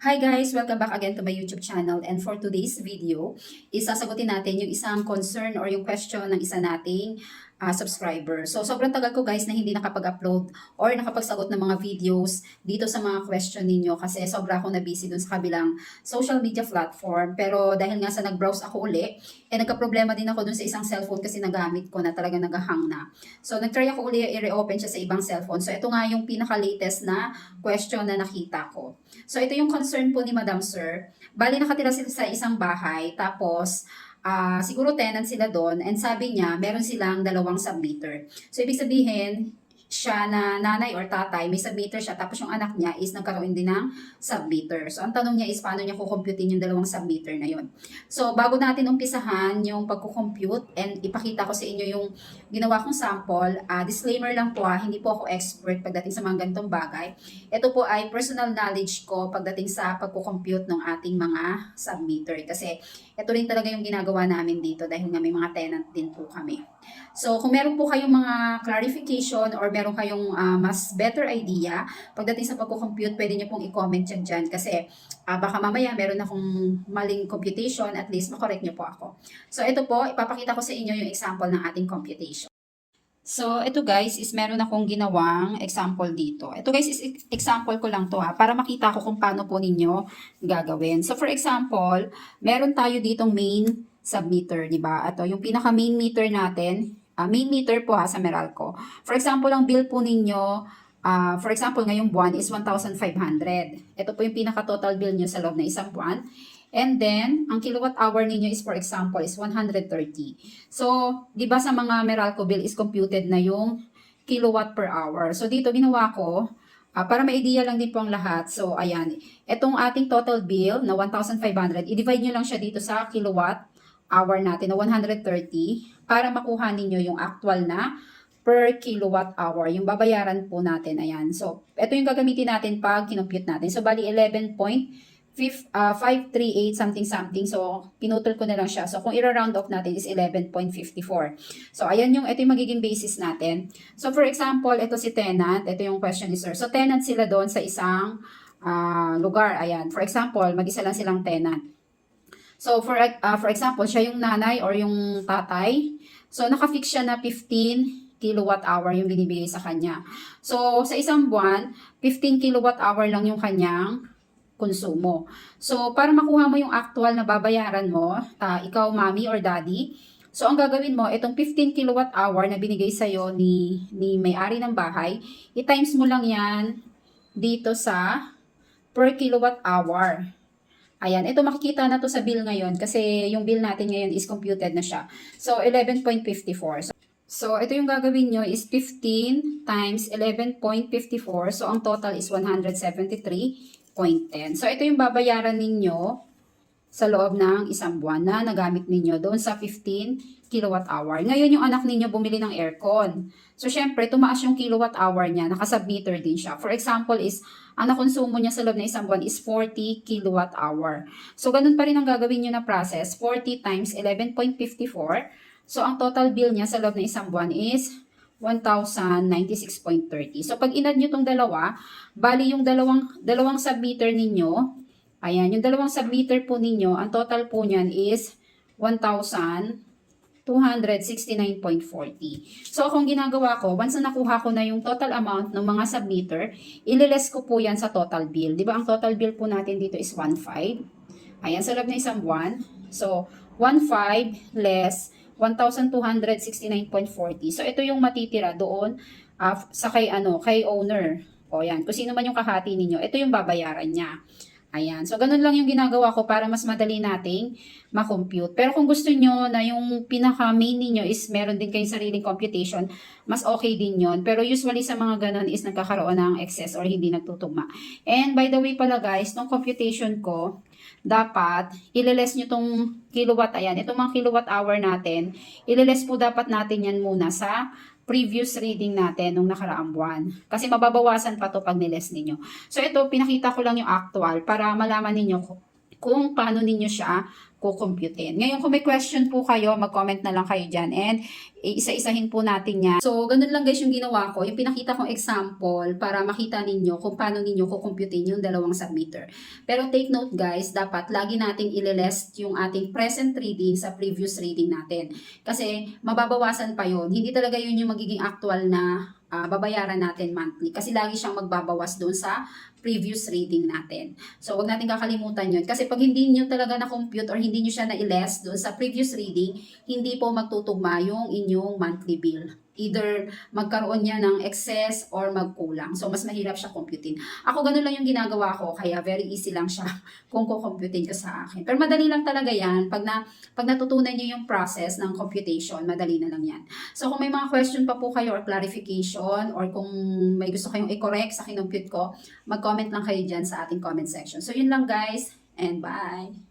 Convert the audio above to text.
Hi guys! Welcome back again to my YouTube channel and for today's video, isasagutin natin yung isang concern or yung question ng isa nating ah, subscriber. So sobrang tagal ko guys na hindi nakapag-upload or nakapagsagot ng mga videos dito sa mga question ninyo kasi sobra akong na-busy dun sa kabilang social media platform. Pero dahil nga sa nag-browse ako uli, eh nagka-problema din ako dun sa isang cellphone kasi nagamit ko na talaga nagahang na. So nag-try ako uli i-reopen siya sa ibang cellphone. So ito nga yung pinaka-latest na question na nakita ko. So ito yung concern po ni Madam Sir. Bali nakatira sila sa isang bahay tapos ah siguro tenant sila doon and sabi niya meron silang dalawang submeter. So ibig sabihin siya na nanay or tatay, may submeter siya, tapos yung anak niya is nagkaroon din ng submeter. So, ang tanong niya is paano niya kukomputin yung dalawang submeter na yun. So, bago natin umpisahan yung pagkukompute and ipakita ko sa inyo yung ginawa kong sample, ah, disclaimer lang po ah, hindi po ako expert pagdating sa mga ganitong bagay. Ito po ay personal knowledge ko pagdating sa pagkukompute ng ating mga submeter. Kasi ito rin talaga yung ginagawa namin dito dahil nga may mga tenant din po kami. So, kung meron po kayong mga clarification or meron kayong ah, mas better idea pagdating sa pagko-compute, pwede niyo pong i-comment yan dyan kasi ah, baka mamaya meron akong maling computation, at least makorek niyo po ako. So, ito po, ipapakita ko sa inyo yung example ng ating computation. So, ito guys, is meron akong ginawang example dito. Ito guys, is ex- example ko lang to ha, para makita ko kung paano po ninyo gagawin. So, for example, meron tayo ditong main submeter, di ba? Ito, yung pinaka main meter natin, ah, main meter po ha sa Meralco. For example, ang bill po ninyo, ah, for example, ngayong buwan is 1,500. Ito po yung pinaka total bill nyo sa loob ng isang buwan. And then, ang kilowatt hour ninyo is for example is 130. So, 'di ba sa mga Meralco bill is computed na yung kilowatt per hour. So, dito ginawa ko ah, para may idea lang din po ang lahat. So, ayan. Itong ating total bill na 1,500, i-divide nyo lang siya dito sa kilowatt hour natin na 130 para makuha ninyo yung actual na per kilowatt hour. Yung babayaran po natin. Ayan. So, ito yung gagamitin natin pag kinompute natin. So, bali 11.5 uh, 538 something something. So, pinutol ko na lang siya. So, kung i-round off natin is 11.54. So, ayan yung, ito yung magiging basis natin. So, for example, ito si tenant. Ito yung question ni sir. So, tenant sila doon sa isang ah, lugar. Ayan. For example, mag-isa lang silang tenant. So, for uh, for example, siya yung nanay or yung tatay. So, nakafix siya na 15 kilowatt hour yung binibigay sa kanya. So, sa isang buwan, 15 kilowatt hour lang yung kanyang konsumo. So, para makuha mo yung actual na babayaran mo, ah, ikaw, mommy or daddy, so ang gagawin mo, itong 15 kilowatt hour na binigay sa'yo ni, ni may-ari ng bahay, i-times mo lang yan dito sa per kilowatt hour. Ayan, ito makikita na to sa bill ngayon kasi yung bill natin ngayon is computed na siya. So, 11.54. So, so, ito yung gagawin nyo is 15 times 11.54. So, ang total is 173.10. So, ito yung babayaran ninyo sa loob ng isang buwan na nagamit ninyo doon sa 15 kilowatt hour. Ngayon yung anak ninyo bumili ng aircon. So syempre tumaas yung kilowatt hour niya, naka-submeter din siya. For example is ang nakonsumo niya sa loob ng isang buwan is 40 kilowatt hour. So ganun pa rin ang gagawin niyo na process, 40 times 11.54. So ang total bill niya sa loob ng isang buwan is 1,096.30. So pag inad niyo tong dalawa, bali yung dalawang dalawang submeter ninyo Ayan, yung dalawang submeter po ninyo, ang total po niyan is 1,269.40. So, kung ginagawa ko, once na nakuha ko na yung total amount ng mga submeter, ililes ko po yan sa total bill. Di ba, ang total bill po natin dito is 1,500. Ayan, sa loob na isang buwan. So, 1,500 less 1,269.40. So, ito yung matitira doon ah, sa kay, ano, kay owner. O yan, kung sino man yung kahati ninyo, ito yung babayaran niya. Ayan. So, ganun lang yung ginagawa ko para mas madali nating makompute. Pero kung gusto nyo na yung pinaka-main ninyo is meron din kayong sariling computation, mas okay din yon Pero usually sa mga ganun is nagkakaroon ng excess or hindi nagtutugma. And by the way pala guys, nung computation ko, dapat ililes nyo tong kilowatt, ayan, itong mga kilowatt hour natin, ililes po dapat natin yan muna sa previous reading natin nung nakaraang buwan. Kasi mababawasan pa to pag niles ninyo. So ito, pinakita ko lang yung actual para malaman ninyo kung paano ninyo siya kukumputin. Ngayon, kung may question po kayo, mag-comment na lang kayo dyan and isa-isahin po natin yan. So, ganun lang guys yung ginawa ko. Yung pinakita kong example para makita ninyo kung paano ninyo kukumputin yung dalawang submitter. Pero take note guys, dapat lagi nating ililest yung ating present reading sa previous reading natin. Kasi mababawasan pa yon Hindi talaga yun yung magiging actual na ah, babayaran natin monthly. Kasi lagi siyang magbabawas doon sa previous reading natin. So, wag natin kakalimutan yun. Kasi pag hindi nyo talaga na-compute or hindi nyo siya na-less doon sa previous reading, hindi po magtutugma yung inyong monthly bill. Either magkaroon niya ng excess or magkulang. So, mas mahirap siya computin. Ako ganun lang yung ginagawa ko, kaya very easy lang siya kung kukomputin ko sa akin. Pero madali lang talaga yan. Pag, na, pag natutunan nyo yung process ng computation, madali na lang yan. So, kung may mga question pa po kayo or clarification or kung may gusto kayong i-correct sa kinompute ko, mag-comment lang kayo dyan sa ating comment section. So, yun lang guys and bye!